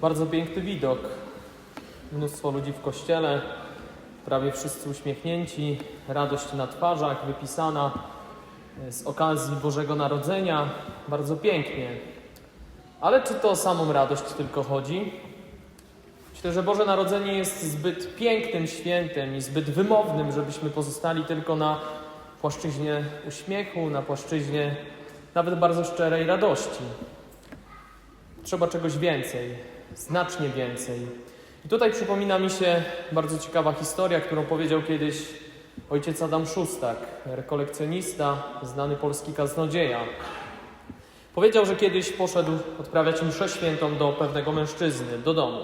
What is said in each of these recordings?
Bardzo piękny widok. Mnóstwo ludzi w kościele, prawie wszyscy uśmiechnięci, radość na twarzach wypisana e, z okazji Bożego Narodzenia. Bardzo pięknie. Ale czy to o samą radość tylko chodzi? Myślę, że Boże Narodzenie jest zbyt pięknym świętem i zbyt wymownym, żebyśmy pozostali tylko na płaszczyźnie uśmiechu, na płaszczyźnie nawet bardzo szczerej radości. Trzeba czegoś więcej, znacznie więcej. I tutaj przypomina mi się bardzo ciekawa historia, którą powiedział kiedyś ojciec Adam Szustak, rekolekcjonista, znany polski kaznodzieja. Powiedział, że kiedyś poszedł odprawiać mszę świętą do pewnego mężczyzny, do domu.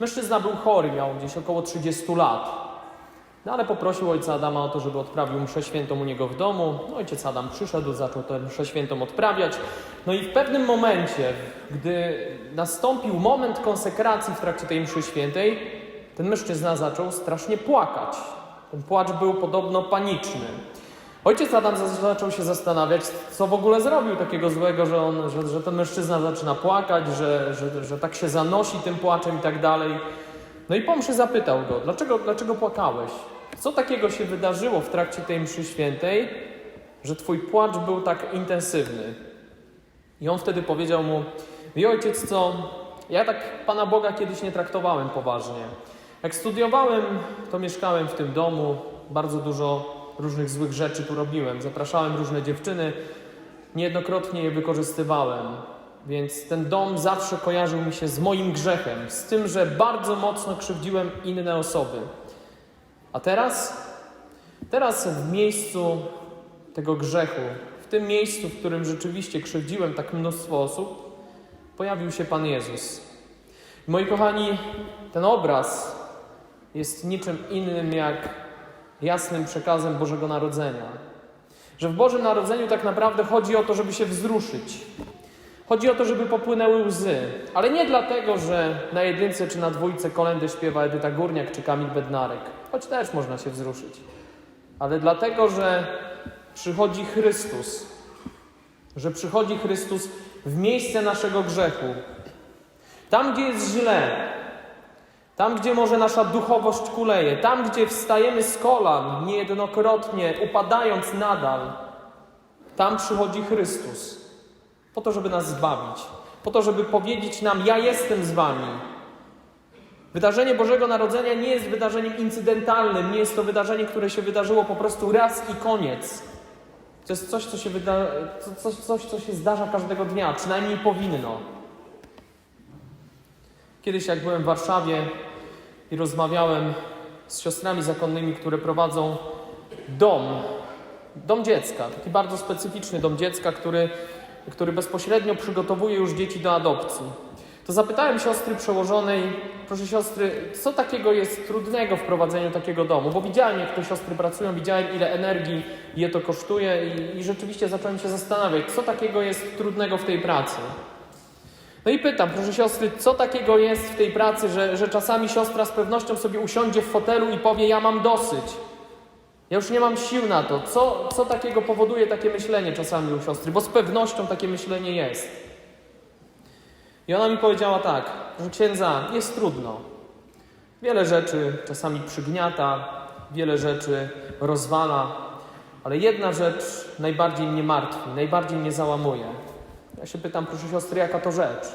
Mężczyzna był chory, miał gdzieś około 30 lat. No ale poprosił ojca Adama o to, żeby odprawił mszę świętą u niego w domu. No, ojciec Adam przyszedł, zaczął tę mszę świętą odprawiać. No i w pewnym momencie, gdy nastąpił moment konsekracji w trakcie tej mszy świętej, ten mężczyzna zaczął strasznie płakać. Ten płacz był podobno paniczny. Ojciec Adam za- zaczął się zastanawiać, co w ogóle zrobił takiego złego, że, on, że, że ten mężczyzna zaczyna płakać, że, że, że tak się zanosi tym płaczem i tak dalej. No i po mszy zapytał go, dlaczego, dlaczego płakałeś? Co takiego się wydarzyło w trakcie tej mszy świętej, że twój płacz był tak intensywny? I on wtedy powiedział mu, i ojciec co, ja tak Pana Boga kiedyś nie traktowałem poważnie. Jak studiowałem, to mieszkałem w tym domu, bardzo dużo różnych złych rzeczy tu robiłem. Zapraszałem różne dziewczyny, niejednokrotnie je wykorzystywałem. Więc ten dom zawsze kojarzył mi się z moim grzechem, z tym, że bardzo mocno krzywdziłem inne osoby. A teraz? Teraz w miejscu tego grzechu, w tym miejscu, w którym rzeczywiście krzywdziłem tak mnóstwo osób, pojawił się Pan Jezus. Moi kochani, ten obraz jest niczym innym jak jasnym przekazem Bożego Narodzenia. Że w Bożym Narodzeniu tak naprawdę chodzi o to, żeby się wzruszyć. Chodzi o to, żeby popłynęły łzy. Ale nie dlatego, że na jedynce czy na dwójce kolendy śpiewa Edyta Górniak czy Kamil Bednarek. Choć też można się wzruszyć. Ale dlatego, że przychodzi Chrystus. Że przychodzi Chrystus w miejsce naszego grzechu. Tam, gdzie jest źle, tam, gdzie może nasza duchowość kuleje, tam, gdzie wstajemy z kolan niejednokrotnie, upadając nadal, tam przychodzi Chrystus. Po to, żeby nas zbawić, po to, żeby powiedzieć nam: Ja jestem z Wami. Wydarzenie Bożego Narodzenia nie jest wydarzeniem incydentalnym, nie jest to wydarzenie, które się wydarzyło po prostu raz i koniec. To jest coś, co się, wyda... coś, coś, co się zdarza każdego dnia, przynajmniej powinno. Kiedyś, jak byłem w Warszawie i rozmawiałem z siostrami zakonnymi, które prowadzą dom, dom dziecka, taki bardzo specyficzny dom dziecka, który, który bezpośrednio przygotowuje już dzieci do adopcji. To zapytałem siostry przełożonej, proszę siostry, co takiego jest trudnego w prowadzeniu takiego domu? Bo widziałem, jak te siostry pracują, widziałem, ile energii je to kosztuje i, i rzeczywiście zacząłem się zastanawiać, co takiego jest trudnego w tej pracy. No i pytam, proszę siostry, co takiego jest w tej pracy, że, że czasami siostra z pewnością sobie usiądzie w fotelu i powie: Ja mam dosyć. Ja już nie mam sił na to. Co, co takiego powoduje takie myślenie czasami u siostry? Bo z pewnością takie myślenie jest. I ona mi powiedziała tak, że księdza jest trudno. Wiele rzeczy czasami przygniata, wiele rzeczy rozwala, ale jedna rzecz najbardziej mnie martwi, najbardziej mnie załamuje. Ja się pytam, proszę siostry, jaka to rzecz?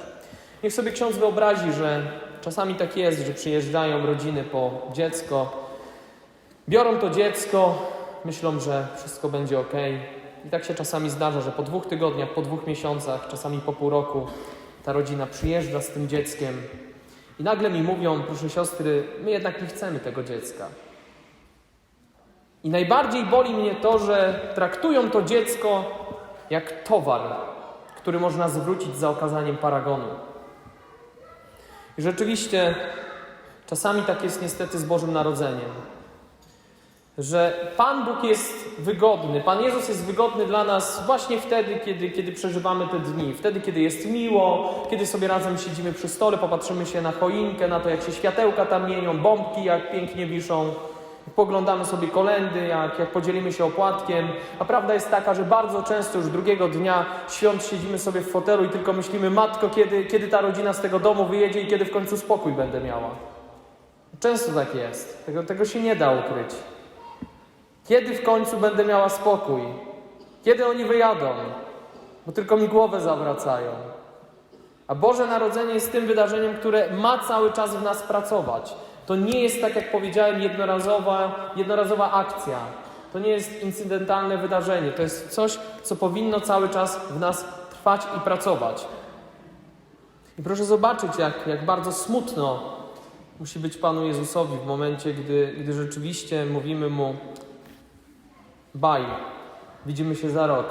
Niech sobie ksiądz wyobrazi, że czasami tak jest, że przyjeżdżają rodziny po dziecko, biorą to dziecko, myślą, że wszystko będzie ok. I tak się czasami zdarza, że po dwóch tygodniach, po dwóch miesiącach, czasami po pół roku, ta rodzina przyjeżdża z tym dzieckiem i nagle mi mówią, proszę siostry, my jednak nie chcemy tego dziecka. I najbardziej boli mnie to, że traktują to dziecko jak towar, który można zwrócić za okazaniem paragonu. I rzeczywiście czasami tak jest niestety z Bożym Narodzeniem, że Pan Bóg jest wygodny, Pan Jezus jest wygodny dla nas właśnie wtedy, kiedy, kiedy przeżywamy te dni, wtedy, kiedy jest miło, kiedy sobie razem siedzimy przy stole, popatrzymy się na choinkę, na to, jak się światełka tam mienią, bombki jak pięknie wiszą. poglądamy sobie kolendy, jak, jak podzielimy się opłatkiem. A prawda jest taka, że bardzo często już drugiego dnia świąt siedzimy sobie w fotelu i tylko myślimy, matko, kiedy, kiedy ta rodzina z tego domu wyjedzie i kiedy w końcu spokój będę miała. Często tak jest. Tego, tego się nie da ukryć. Kiedy w końcu będę miała spokój? Kiedy oni wyjadą? Bo tylko mi głowę zawracają. A Boże Narodzenie jest tym wydarzeniem, które ma cały czas w nas pracować. To nie jest, tak jak powiedziałem, jednorazowa, jednorazowa akcja. To nie jest incydentalne wydarzenie. To jest coś, co powinno cały czas w nas trwać i pracować. I proszę zobaczyć, jak, jak bardzo smutno musi być Panu Jezusowi w momencie, gdy, gdy rzeczywiście mówimy Mu baj, widzimy się za rok.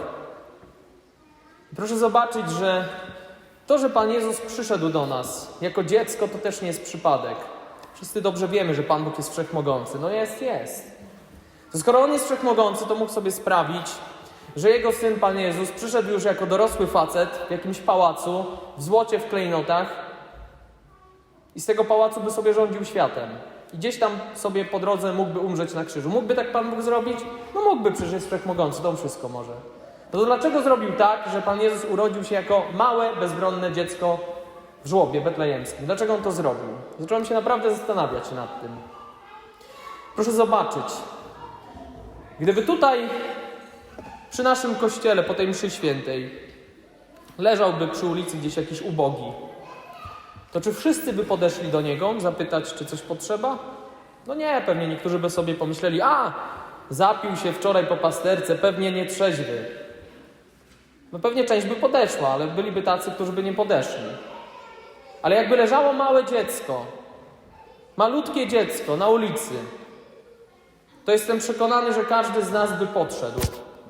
Proszę zobaczyć, że to, że Pan Jezus przyszedł do nas jako dziecko, to też nie jest przypadek. Wszyscy dobrze wiemy, że Pan Bóg jest wszechmogący. No jest, jest. To skoro On jest wszechmogący, to mógł sobie sprawić, że Jego Syn, Pan Jezus, przyszedł już jako dorosły facet w jakimś pałacu, w złocie, w klejnotach i z tego pałacu by sobie rządził światem. I gdzieś tam sobie po drodze mógłby umrzeć na krzyżu. Mógłby tak Pan Bóg zrobić? No mógłby, przecież jest wszechmogący, to on wszystko może. No to dlaczego zrobił tak, że Pan Jezus urodził się jako małe, bezbronne dziecko w żłobie betlejemskim? Dlaczego On to zrobił? Zacząłem się naprawdę zastanawiać nad tym. Proszę zobaczyć. Gdyby tutaj, przy naszym kościele, po tej mszy świętej, leżałby przy ulicy gdzieś jakiś ubogi, to czy wszyscy by podeszli do Niego zapytać, czy coś potrzeba? No nie, pewnie niektórzy by sobie pomyśleli, a, zapił się wczoraj po pasterce, pewnie nietrzeźwy. No pewnie część by podeszła, ale byliby tacy, którzy by nie podeszli. Ale jakby leżało małe dziecko, malutkie dziecko na ulicy, to jestem przekonany, że każdy z nas by podszedł.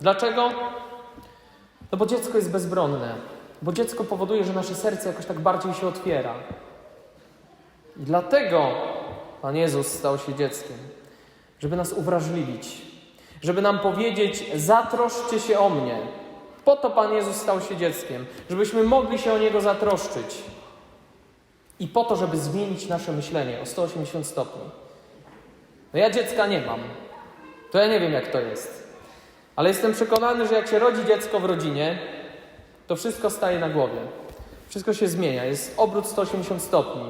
Dlaczego? No bo dziecko jest bezbronne. Bo dziecko powoduje, że nasze serce jakoś tak bardziej się otwiera. I dlatego Pan Jezus stał się dzieckiem, żeby nas uwrażliwić, żeby nam powiedzieć: zatroszczcie się o mnie. Po to Pan Jezus stał się dzieckiem, żebyśmy mogli się o Niego zatroszczyć. I po to, żeby zmienić nasze myślenie o 180 stopni. No ja dziecka nie mam. To ja nie wiem, jak to jest. Ale jestem przekonany, że jak się rodzi dziecko w rodzinie, to wszystko staje na głowie. Wszystko się zmienia. Jest obrót 180 stopni.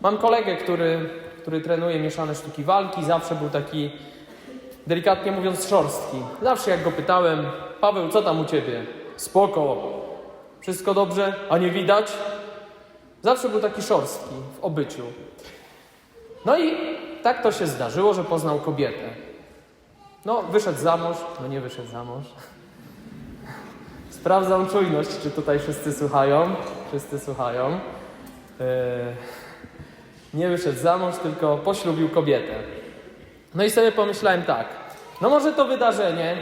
Mam kolegę, który, który trenuje mieszane sztuki walki. Zawsze był taki, delikatnie mówiąc, szorstki. Zawsze jak go pytałem, Paweł, co tam u ciebie? Spoko. Wszystko dobrze? A nie widać? Zawsze był taki szorstki w obyciu. No i tak to się zdarzyło, że poznał kobietę. No, wyszedł za mąż, no nie wyszedł za mąż. Sprawdzam czujność, czy tutaj wszyscy słuchają. Wszyscy słuchają. Yy, nie wyszedł za mąż, tylko poślubił kobietę. No i sobie pomyślałem tak. No może to wydarzenie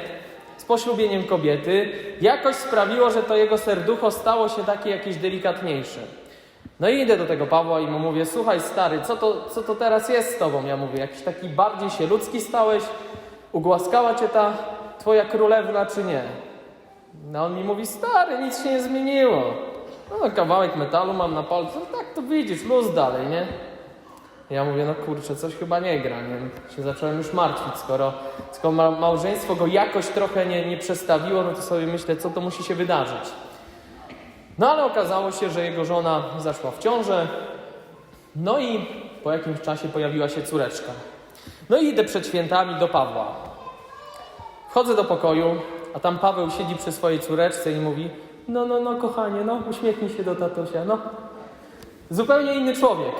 z poślubieniem kobiety jakoś sprawiło, że to jego serducho stało się takie jakieś delikatniejsze. No i idę do tego Pawła i mu mówię, słuchaj stary, co to, co to teraz jest z tobą? Ja mówię, jakiś taki bardziej się ludzki stałeś? Ugłaskała cię ta twoja królewna czy nie? No on mi mówi, stary, nic się nie zmieniło. No kawałek metalu mam na palcu, no tak to widzisz, luz dalej, nie? Ja mówię, no kurczę, coś chyba nie gra, nie? Się zacząłem już martwić, skoro, skoro ma- małżeństwo go jakoś trochę nie, nie przestawiło, no to sobie myślę, co to musi się wydarzyć. No ale okazało się, że jego żona zaszła w ciążę, no i po jakimś czasie pojawiła się córeczka. No i idę przed świętami do Pawła. Wchodzę do pokoju, a tam Paweł siedzi przy swojej córeczce i mówi: No, no, no, kochanie, no, uśmiechnij się do tatusia, no. Zupełnie inny człowiek.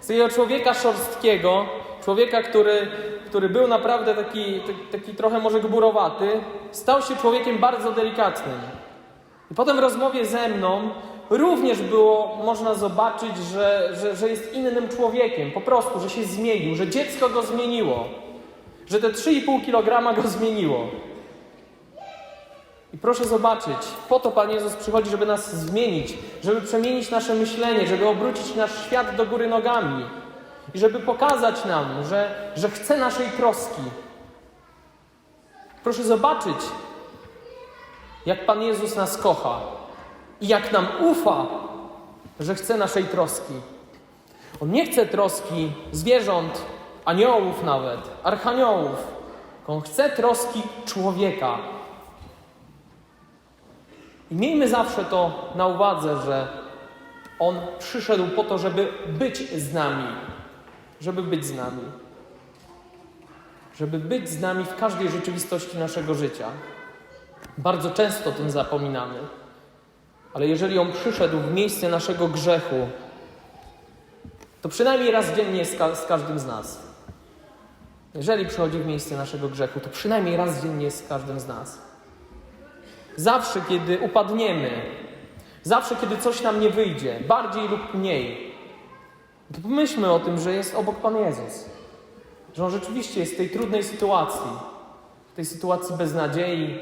Z tego człowieka szorstkiego, człowieka, który, który był naprawdę taki, taki trochę może gburowaty, stał się człowiekiem bardzo delikatnym. I potem w rozmowie ze mną również było można zobaczyć, że, że, że jest innym człowiekiem, po prostu, że się zmienił, że dziecko go zmieniło, że te 3,5 kg go zmieniło. I proszę zobaczyć, po to Pan Jezus przychodzi, żeby nas zmienić, żeby przemienić nasze myślenie, żeby obrócić nasz świat do góry nogami i żeby pokazać nam, że, że chce naszej troski. Proszę zobaczyć, jak Pan Jezus nas kocha i jak nam ufa, że chce naszej troski. On nie chce troski zwierząt, aniołów nawet, archaniołów. On chce troski człowieka. I miejmy zawsze to na uwadze, że On przyszedł po to, żeby być z nami. Żeby być z nami. Żeby być z nami w każdej rzeczywistości naszego życia. Bardzo często o tym zapominamy. Ale jeżeli On przyszedł w miejsce naszego grzechu, to przynajmniej raz dziennie z, ka- z każdym z nas. Jeżeli przychodzi w miejsce naszego grzechu, to przynajmniej raz dziennie z każdym z nas. Zawsze, kiedy upadniemy, zawsze, kiedy coś nam nie wyjdzie, bardziej lub mniej, to pomyślmy o tym, że jest obok Pan Jezus. Że On rzeczywiście jest w tej trudnej sytuacji, w tej sytuacji beznadziei,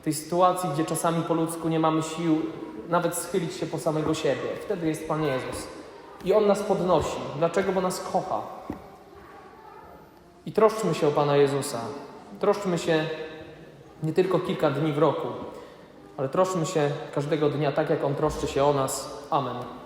w tej sytuacji, gdzie czasami po ludzku nie mamy sił nawet schylić się po samego siebie. Wtedy jest Pan Jezus. I On nas podnosi. Dlaczego? Bo nas kocha. I troszczmy się o Pana Jezusa. Troszczmy się nie tylko kilka dni w roku, ale troszczmy się każdego dnia tak, jak On troszczy się o nas. Amen.